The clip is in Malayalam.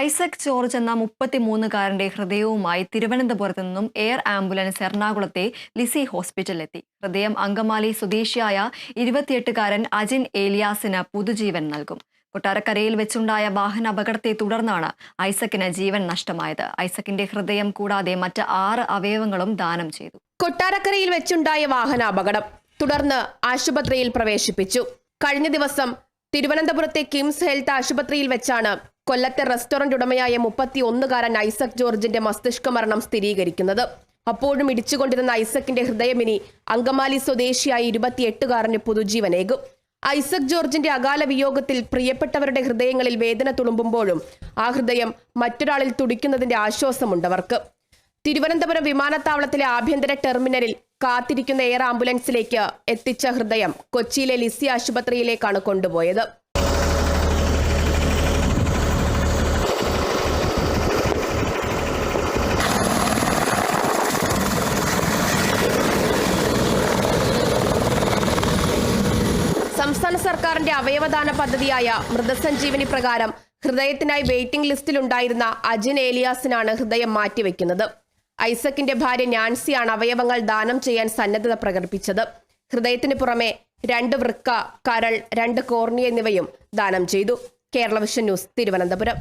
ഐസക് ജോർജ് എന്ന മുപ്പത്തിമൂന്നുകാരന്റെ ഹൃദയവുമായി തിരുവനന്തപുരത്ത് നിന്നും എയർ ആംബുലൻസ് എറണാകുളത്തെ ലിസി ഹോസ്പിറ്റലിലെത്തി. ഹൃദയം അങ്കമാലി സ്വദേശിയായ ഇരുപത്തിയെട്ടുകാരൻ അജിൻ ഏലിയാസിന് പുതുജീവൻ നൽകും. കൊട്ടാരക്കരയിൽ വെച്ചുണ്ടായ വാഹന അപകടത്തെ തുടർന്നാണ് ഐസക്കിന് ജീവൻ നഷ്ടമായത്. ഐസക്കിന്റെ ഹൃദയം കൂടാതെ മറ്റ് ആറ് അവയവങ്ങളും ദാനം ചെയ്തു. കൊട്ടാരക്കരയിൽ വെച്ചുണ്ടായ വാഹന അപകടം തുടർന്ന് ആശുപത്രിയിൽ പ്രവേശിപ്പിച്ചു. കഴിഞ്ഞ ദിവസം തിരുവനന്തപുരത്തെ കിംസ് ഹെൽത്ത് ആശുപത്രിയിൽ വെച്ചാണ് കൊല്ലത്തെ റെസ്റ്റോറന്റ് ഉടമയായ മുപ്പത്തി ഒന്നുകാരൻ ഐസക് ജോർജിന്റെ മസ്തിഷ്ക മരണം സ്ഥിരീകരിക്കുന്നത്. അപ്പോഴും ഇടിച്ചുകൊണ്ടിരുന്ന ഐസക്കിന്റെ ഹൃദയമിനി അങ്കമാലി സ്വദേശിയായ ഇരുപത്തിയെട്ടുകാരന് പുതുജീവനേകും. ഐസക് ജോർജിന്റെ അകാല വിയോഗത്തിൽ പ്രിയപ്പെട്ടവരുടെ ഹൃദയങ്ങളിൽ വേദന തുളുമ്പുമ്പോഴും ആ ഹൃദയം മറ്റൊരാളിൽ തുടിക്കുന്നതിന്റെ ആശ്വാസമുണ്ടവർക്ക്. തിരുവനന്തപുരം വിമാനത്താവളത്തിലെ ആഭ്യന്തര ടെർമിനലിൽ കാത്തിരിക്കുന്ന എയർ ആംബുലൻസിലേക്ക് എത്തിച്ച ഹൃദയം കൊച്ചിയിലെ ലിസി ആശുപത്രിയിലേക്കാണ് കൊണ്ടുപോയത്. സംസ്ഥാന സർക്കാരിന്റെ അവയവദാന പദ്ധതിയായ മൃതസഞ്ജീവനി പ്രകാരം ഹൃദയത്തിനായി വെയിറ്റിംഗ് ലിസ്റ്റിലുണ്ടായിരുന്ന അജിൻ ഏലിയാസിനാണ് ഹൃദയം മാറ്റിവെക്കുന്നത്. ഐസക്കിന്റെ ഭാര്യ നാൻസിയാണ് അവയവങ്ങൾ ദാനം ചെയ്യാൻ സന്നദ്ധത പ്രകടിപ്പിച്ചത്. ഹൃദയത്തിന് പുറമെ രണ്ട് വൃക്ക കരൾ രണ്ട് കോർണി എന്നിവയും ദാനം ചെയ്തു. Kerala vision news Thiruvananthapuram.